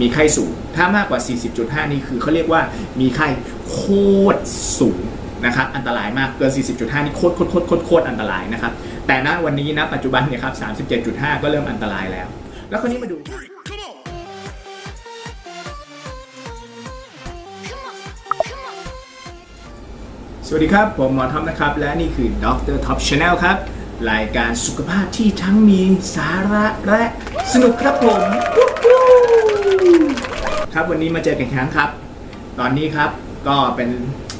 มีไข้สูง ถ้ามากกว่า 40.5 นี่คือเขาเรียกว่ามีไข้โคตรสูงนะครับ อันตรายมากเกิน 40.5 นี่โคตรโคตรโคตรโคตรอันตรายนะครับ แต่ณวันนี้นะปัจจุบันเนี่ยครับ 37.5 ก็เริ่มอันตรายแล้ว แล้วคราวนี้มาดูสวัสดีครับ ผมหมอท็อปนะครับ และนี่คือดรท็อปชาแนลครับ รายการสุขภาพที่ทั้งมีสาระและสนุกครับผม ครับวันนี้มาเจอกันอีกครั้งครับ ตอนนี้ครับก็เป็น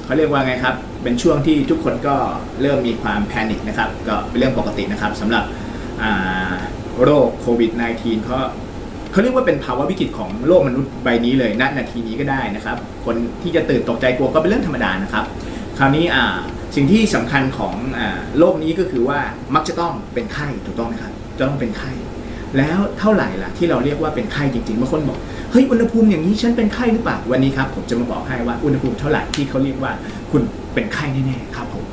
เขาเรียกว่าไงครับ เป็นช่วงที่ทุกคนก็เริ่มมีความแพนิคนะครับ ก็เป็นเรื่องปกตินะครับสำหรับอ่าโรคโควิด -19 เพราะเขาเรียกว่าเป็นภาวะวิกฤตของโลกมนุษย์ใบนี้เลยณนาทีนี้ก็ได้นะครับ คนที่จะตื่นตกใจกลัวก็เป็นเรื่องธรรมดานะครับ คราวนี้อ่าสิ่งที่สำคัญของอาโลกนี้ก็คือว่ามักจะต้องเป็นไข้ถูกต้องไหมครับจะต้องเป็นไข้ แล้วเท่าไหร่ล่ะที่เราเรียกว่าเป็นไข้จริงๆบางคนบอกเฮ้ยอุณหภูมิอย่างนี้ฉันเป็นไข้หรือเปล่าวันนี้ครับผมจะมาบอกให้ว่าอุณหภูมิเท่าไหร่ที่เขาเรียกว่าคุณเป็นไข้แน่ๆครับผม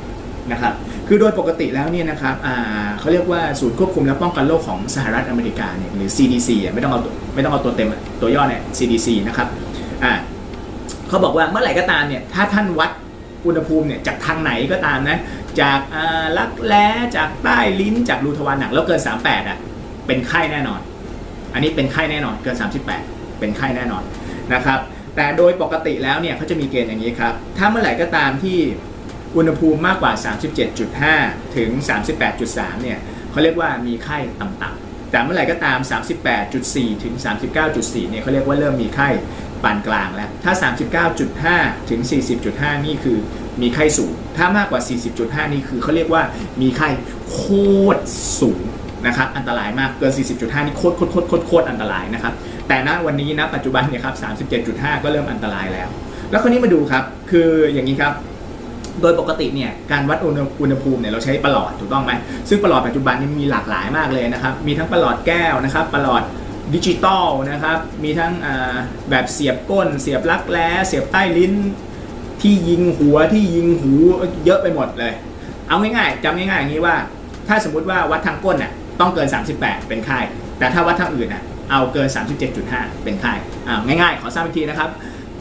นะครับคือโดยปกติแล้วเนี่ยนะครับเขาเรียกว่าศูนย์ควบคุมและป้องกันโรคของสหรัฐอเมริกาเนี่ยหรือ CDC ไม่ต้องเอาไม่ต้องเอาตัวเต็มตัวย่อเนี่ย CDC นะครับอ่าเขาบอกว่าเมื่อไหร่ก็ตามเนี่ยถ้าท่านวัดอุณหภูมิเนี่ยจากทางไหนก็ตามนะจากลักแร้จากใต้ลิ้นจากรูทวารหนักแล้วเกิน 38อะ เป็นไข้แน่นอน อันนี้เป็นไข้แน่นอนเกิน 38 เป็นไข้แน่นอนนะครับ แต่โดยปกติแล้วเนี่ยเขาจะมีเกณฑ์อย่างนี้ครับ ถ้าเมื่อไหร่ก็ตามที่อุณหภูมิมากกว่า 37.5 ถึง 38.3 เนี่ยเขาเรียกว่ามีไข้ต่ำๆแต่เมื่อไหร่ก็ตาม 38.4 ถึง 39.4 เนี่ยเขาเรียกว่าเริ่มมีไข้ปานกลางแล้ว ถ้า 39.5 ถึง 40.5 นี่คือมีไข้สูง ถ้ามากกว่า 40.5 นี่คือเขาเรียกว่ามีไข้โคตรสูง นะครับอันตรายมากเกิน 40.5 นี่โคตรโคตรโคตรโคตรโคตรอันตรายนะครับแต่ณวันนี้นะปัจจุบันเนี่ยครับ 37.5 ก็เริ่มอันตรายแล้ว แล้วคราวนี้มาดูครับคืออย่างนี้ครับโดยปกติเนี่ยการวัดอุณหภูมิเนี่ยเราใช้ประหลอดถูกต้องไหมซึ่งประหลอดปัจจุบันนี่มีหลากหลายมากเลยนะครับมีทั้งประหลอดแก้วนะครับประหลอดดิจิตอลนะครับมีทั้งแบบเสียบก้น เสียบรักแร้เสียบใต้ลิ้นที่ยิงหัวที่ยิงหูเยอะไปหมดเลย เอาง่ายๆจำง่ายๆอย่างนี้ว่า ถ้าสมมุติว่าวัดทางก้นน่ะ ต้องเกิน 38 เป็นไข้แต่ถ้าวัดทางอื่นน่ะเอาเกิน 37.5 เป็นไข้อ่าง่ายๆ ขอซ้ำอีกทีนะครับ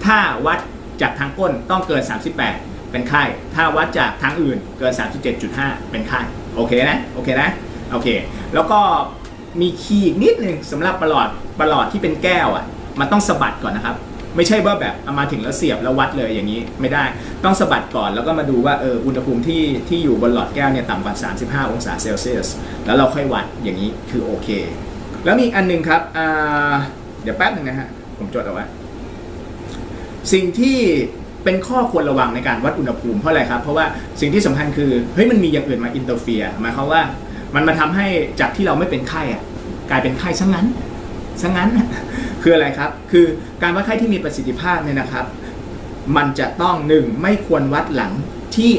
ถ้าวัดจากทางก้นต้องเกิน 38 เป็นไข้ถ้าวัดจากทางอื่นเกิน 37.5 เป็นไข้โอเคนะโอเคนะโอเค แล้วก็มีคีย์อีกนิดนึงสำหรับประหลอดประหลอดที่เป็นแก้วอะมันต้องสะบัดก่อนนะครับ ไม่ใช่ว่าแบบเอามาถึงแล้วเสียบแล้ววัดเลยอย่างนี้ไม่ได้ ต้องสะบัดก่อนแล้วก็มาดูว่าเอออุณหภูมิที่ที่อยู่บนหลอดแก้วเนี่ยต่ำกว่า 35 องศาเซลเซียส แล้วเราค่อยวัดอย่างนี้คือโอเค แล้วมีอันหนึงครับเดี๋ยวแป๊บหนึงนะฮะผมจดเอาไว้สิ่งที่เป็นข้อควรระวังในการวัดอุณหภูมิเพราะอะไรครับ เพราะว่าสิ่งที่สำคัญคือเฮ้ยมันมีอย่างอื่นมาอินเตอร์เฟียหมายความว่ามันมาทำให้จากที่เราไม่เป็นไข้อะกลายเป็นไข้ซะงั้น ซะงั้นคืออะไรครับ คือการวัดไข้ที่มีประสิทธิภาพเนี่ยนะครับ มันจะต้องหนึ่งไม่ควรวัดหลังที่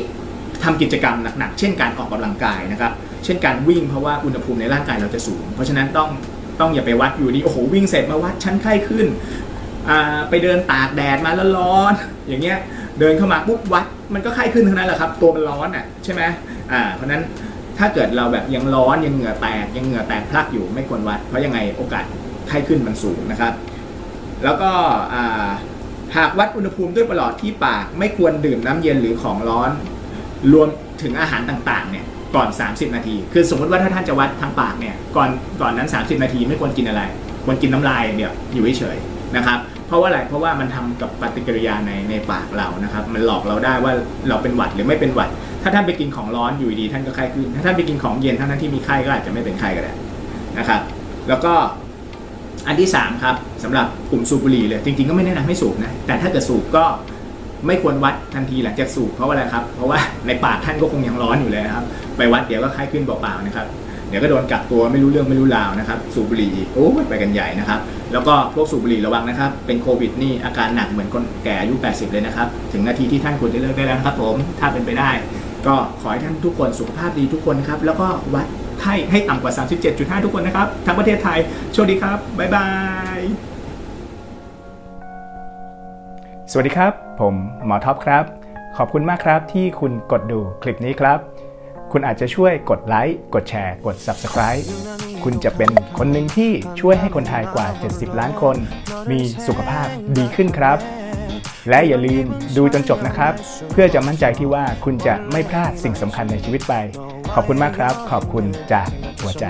ทำกิจกรรมหนักๆ เช่นการออกกำลังกายนะครับ เช่นการวิ่งเพราะว่าอุณหภูมิในร่างกายเราจะสูง เพราะฉะนั้นต้องต้องอย่าไปวัดอยู่ดีโอ้โหวิ่งเสร็จมาวัดชั้นไข้ขึ้นอ่าไปเดินตากแดดมาแล้วร้อน อย่างเงี้ยเดินเข้ามาปุ๊บวัดมันก็ไข้ขึ้นเท่านั้นแหละครับ ตัวมันร้อนอะใช่ไหมอ่าเพราะฉะนั้นถ้าเกิดเราแบบยังร้อนยังเหงื่อแตกยังเหงื่อแตกพลักอยู่ไม่ควรวัด เพราะยังไงโอกาส ไข้ขึ้นมันสูงนะครับ แล้วก็หากวัดอุณหภูมิด้วยประหลอดที่ปากไม่ควรดื่มน้ำเย็นหรือของร้อน รวมถึงอาหารต่างๆเนี่ยก่อน 30 นาที คือสมมติว่าถ้าท่านจะวัดทางปากเนี่ยก่อนก่อนนั้น 30 นาทีไม่ควรกินอะไร ควรกินน้ำลายเดียวอยู่เฉยๆนะครับเพราะว่าอะไรเพราะว่ามันทำกับปฏิกิริยาในในปากเรานะครับ มันหลอกเราได้ว่าเราเป็นหวัดหรือไม่เป็นหวัด ถ้าท่านไปกินของร้อนอยู่ดีท่านก็ไข้ขึ้น ถ้าท่านไปกินของเย็นทั้งๆที่มีไข้ก็อาจจะไม่เป็นไข้ก็ได้นะครับ แล้วก็ อันที่ 3 ครับสำหรับกลุ่มสูบบุหรี่เลย จริงๆ ก็ไม่แนะนำให้สูบนะ แต่ถ้าเกิดสูบก็ไม่ควรวัดทันทีหลังจากสูบเพราะว่าอะไรครับ เพราะว่าในปากท่านก็คงยังร้อนอยู่เลยนะครับ ไปวัดเดี๋ยวก็ไข้ขึ้นเปล่าๆนะครับเดี๋ยวก็โดนกักตัวไม่รู้เรื่องไม่รู้ราวนะครับ สูบบุหรี่โอ้ไปกันใหญ่นะครับ แล้วก็พวกสูบบุหรี่ระวังนะครับ เป็นโควิดนี่อาการหนักเหมือนคนแก่อายุ 80 เลยนะครับ ถึงนาทีที่ท่านควรจะเลิกได้แล้วนะครับผมถ้าเป็นไปได้ ก็ขอให้ท่านทุกคนสุขภาพดีทุกคนครับแล้วก็วัด ไข้ให้ต่ำกว่า 37.5 ทุกคนนะครับ ทั้งประเทศไทย โชคดีครับ บ๊ายบาย สวัสดีครับ ผมหมอท็อปครับ ขอบคุณมากครับที่คุณกดดูคลิปนี้ครับ คุณอาจจะช่วยกดไลค์ กดแชร์ กด Subscribe คุณจะเป็นคนหนึ่งที่ช่วยให้คนไทยกว่า 70 ล้านคน มีสุขภาพดีขึ้นครับและอย่าลืมดูจนจบนะครับ เพื่อจะมั่นใจที่ว่าคุณจะไม่พลาดสิ่งสำคัญในชีวิตไป ขอบคุณมากครับ ขอบคุณจากหัวใจ